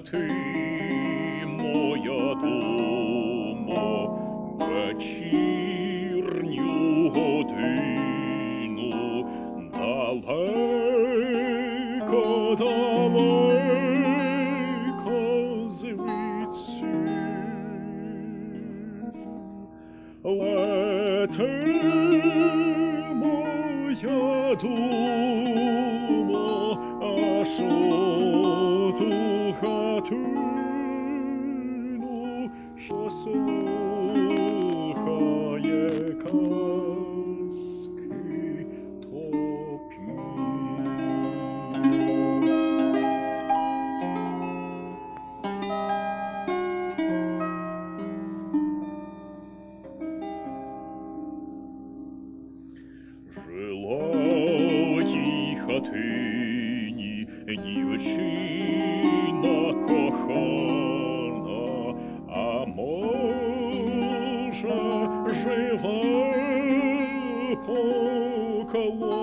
ти, моя думо, вечірню годину далеко, далеко звідси. Лети, моя дума, аж у що слухає казки топі. Жила в тій хатині дівчина може жива поклонись.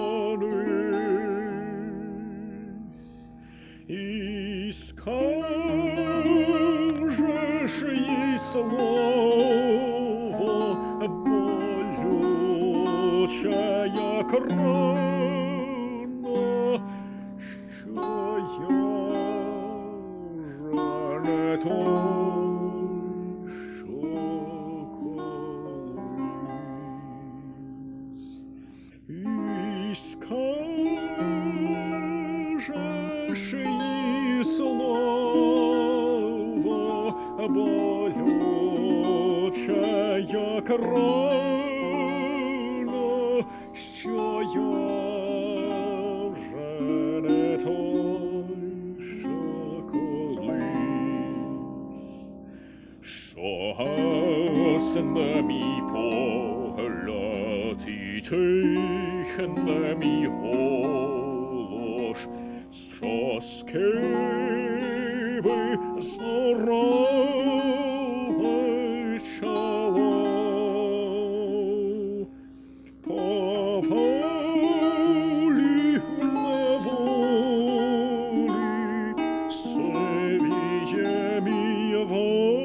І скажеш їй слово болюче, як рана, що я вже не скажеш їй слово болюче, як рана, що я вже не той, що колись. Що гасне мій погляд і тихне мій голос, ciò scheve sorrow shalom povoli unavoli se vie mia vos